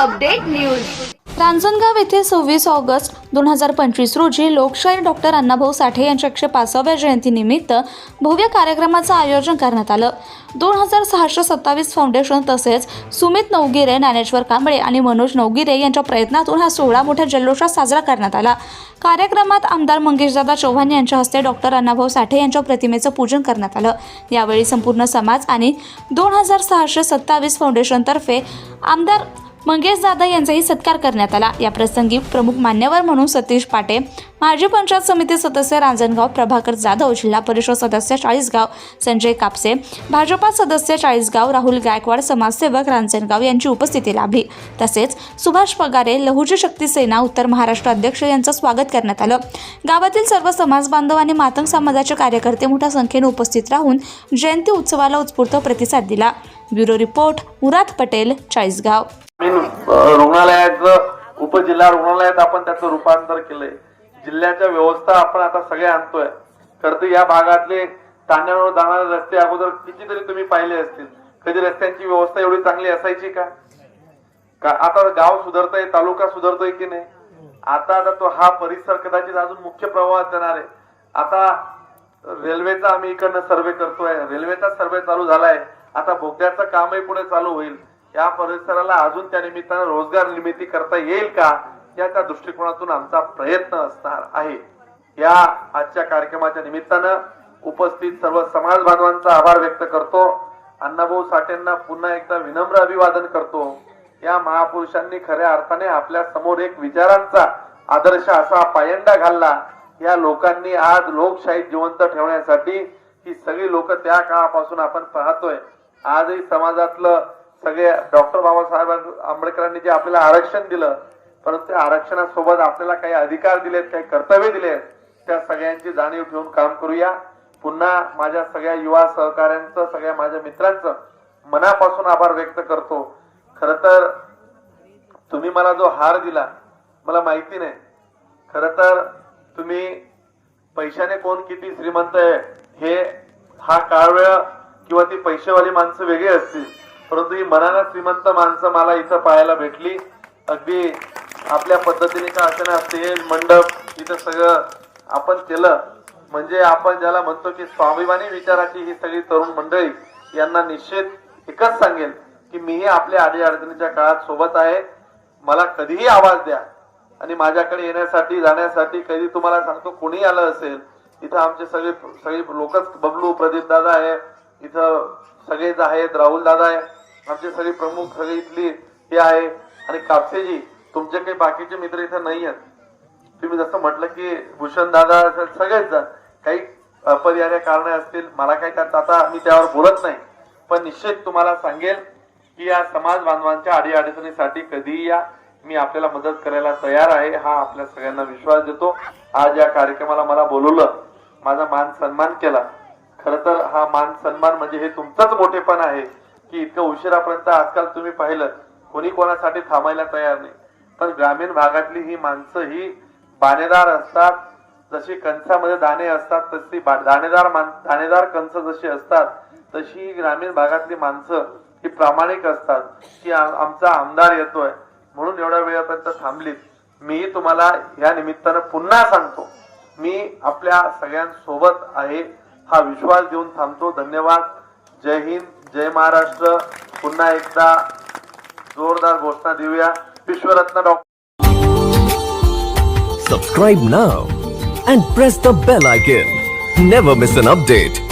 Update news. Ranjangaon येथे सव्वीस August दोन हजार पंचवीस रोजी लोकशाहीर डॉक्टर अण्णाभाऊ साठे यांच्या एकशे पाचव्या जयंतीनिमित्त भव्य कार्यक्रमाचं आयोजन करण्यात आलं. दोन हजार सहाशे सत्तावीस फाउंडेशन तसेच सुमित नवगिरे ज्ञानेश्वर कांबळे आणि मनोज नवगिरे यांच्या प्रयत्नातून हा सोहळा मोठ्या जल्लोषात साजरा करण्यात आला. कार्यक्रमात आमदार मंगेशदादा चौहान यांच्या हस्ते डॉक्टर अण्णाभाऊ साठे यांच्या प्रतिमेचं पूजन करण्यात आलं. यावेळी संपूर्ण समाज आणि दोन हजार सहाशे सत्तावीस फाउंडेशनतर्फे आमदार मंगेश दादा यांचाही सत्कार करण्यात आला. या प्रसंगी प्रमुख मान्यवर म्हणून सतीश पाटे माजी पंचायत समिती सदस्य रांजणगाव प्रभाकर जाधव जिल्हा परिषद सदस्य चाळीसगाव संजय कापसे भाजपा सदस्य चाळीसगाव राहुल गायकवाड समाजसेवक रांजणगाव यांची उपस्थिती लाभली. तसेच सुभाष पगारे लहुजी शक्ती सेना उत्तर महाराष्ट्र अध्यक्ष यांचं स्वागत करण्यात आलं. गावातील सर्व समाज बांधव आणि मातंग समाजाचे कार्यकर्ते मोठ्या संख्येने उपस्थित राहून जयंती उत्सवाला उत्स्फूर्त प्रतिसाद दिला. Bureau report Murad Patel Chalisgaon. रुग्णालयाचं उपजिल्हा रुग्णालयात आपण त्याचं रूपांतर केलंय. जिल्ह्याच्या व्यवस्था आपण आता सगळे आणतोय. खरं तर या भागातले तांड्यावर जाणारे रस्ते अगोदर कितीतरी तुम्ही पाहिले असतील. कधी रस्त्यांची व्यवस्था एवढी चांगली असायची का? का आता गाव सुधारतंय तालुका सुधारतोय की नाही? आता आता तो हा परिसर कदाचित अजून मुख्य प्रवाहात जाणार आहे. आता रेल्वेचा आम्ही इकडनं सर्वे करतोय. रेल्वेचा सर्वे चालू झालाय. आता बोगद्याचं कामही पुढे चालू होईल. या परिसराला अजून त्या निमित्तानं रोजगार निर्मिती करता येईल का या त्या दृष्टिकोनातून आमचा प्रयत्न असणार आहे. या आजच्या कार्यक्रमाच्या निमित्तानं उपस्थित सर्व समाज बांधवांचा आभार व्यक्त करतो. अण्णाभाऊ साठेंना पुन्हा एकदा विनम्र अभिवादन करतो. या महापुरुषांनी खऱ्या अर्थाने आपल्यासमोर एक विचारांचा आदर्श असा पायंडा घालला. या लोकांनी आज लोकशाही जिवंत ठेवण्यासाठी ही सगळी लोक त्या काळापासून आपण पाहतोय. आजही समाजातलं सगळे डॉक्टर बाबासाहेब आंबेडकरांनी जे आपल्याला आरक्षण दिलं परंतु त्या आरक्षणासोबत आपल्याला काही अधिकार दिलेत काही कर्तव्य दिलेत त्या सगळ्यांची जाणीव ठेवून काम करूया. पुन्हा माझ्या सगळ्या युवा सहकाऱ्यांचं सगळ्या माझ्या मित्रांचं मनापासून आभार व्यक्त करतो. खर तर तुम्ही मला जो हार दिला मला माहिती नाही. खर तर तुम्ही पैशाने कोण किती श्रीमंत आहे हे हा काळ वेळ किंवा ती पैसेवाली माणसं वेगळी असतील परंतु ही मनानं श्रीमंत माणसं मला इथं पाहायला भेटली. अगदी आपल्या पद्धतीने का असं स्टेज मंडप इथं सगळं आपण केलं. म्हणजे आपण ज्याला म्हणतो की स्वाभिमानी विचाराची ही सगळी तरुण मंडळी यांना निश्चित एकच सांगेल की मीही आपल्या आडी अडचणीच्या काळात सोबत आहे. मला कधीही आवाज द्या. आणि माझ्याकडे येण्यासाठी जाण्यासाठी कधी तुम्हाला सांगतो कोणी आलं असेल इथं आमचे सगळे सगळे लोकच बबलू प्रदीप दादा आहे इथं सगळेच आहेत राहुल दादा आहे आमचे सगळे प्रमुख सगळे इथली हे आहे. आणि कापसेजी तुमचे काही बाकीचे मित्र इथं नाही आहेत. तुम्ही जसं म्हटलं की भूषण दादा सगळेच जण काही अपरिहार्य कारण असतील मला काही त्यात आता मी त्यावर बोलत नाही. पण निश्चित तुम्हाला सांगेल की या समाज बांधवांच्या अडीअडचणीसाठी कधीही या मी आपल्याला मदत करायला तयार आहे हा आपल्या सगळ्यांना विश्वास देतो. आज या कार्यक्रमाला मला बोलवलं माझा मान सन्मान केला. खर तर हा मान सन्मान म्हणजे हे तुमचंच मोठेपण आहे की इतकं उशिरापर्यंत आजकाल तुम्ही पाहिलं कोणी कोणासाठी थांबायला तयार नाही. पण ग्रामीण भागातली ही माणसं ही बाणेदार असतात जशी कंसामध्ये दाणे असतात तशी बा- दाणेदार मान दाणेदार कंस जशी असतात तशी ही ग्रामीण भागातली माणसं ही प्रामाणिक असतात की आमचा आमदार येतोय म्हणून एवढ्या वेळापर्यंत थांबलीत. मी तुम्हाला या निमित्तानं पुन्हा सांगतो मी आपल्या सगळ्यांसोबत आहे हा विश्वास देऊन थांबतो. धन्यवाद. जय हिंद जय महाराष्ट्र. पुन्हा एकदा जोरदार घोषणा देऊया. विश्वरत्न doctor Subscribe now and press the bell icon. Never miss an update.